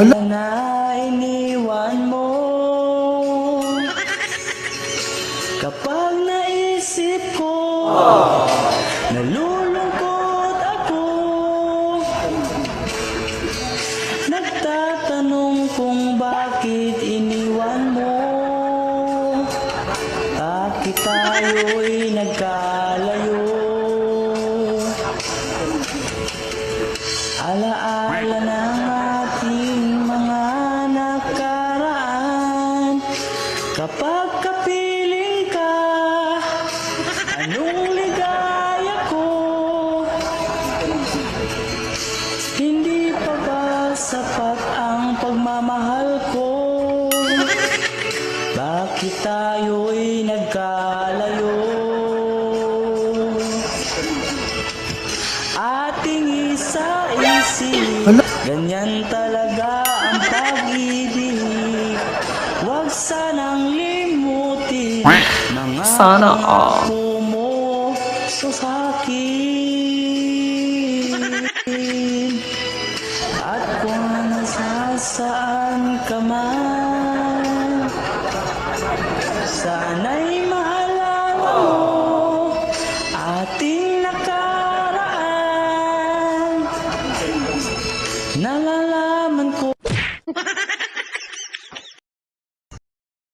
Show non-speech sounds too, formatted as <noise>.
Alaala na iniwan mo. Kapag naisip ko Nalulungkot ako. Nagtatanong kung bakit iniwan mo. Bakit tayo'y nagkalayo? Alaala Anong ligaya ko. Hindi pa ba sapat ang pagmamahal ko? Bakit tayo'y nagkalayo? Ating isa-isip Ganyan talaga ang pag-ibig. Huwag sanang limutin Mga Sana all puso sa akin. At kung ano nasasaan ka man Sana'y mahalala mo ating nakaraan. Nalalaman ko. <laughs>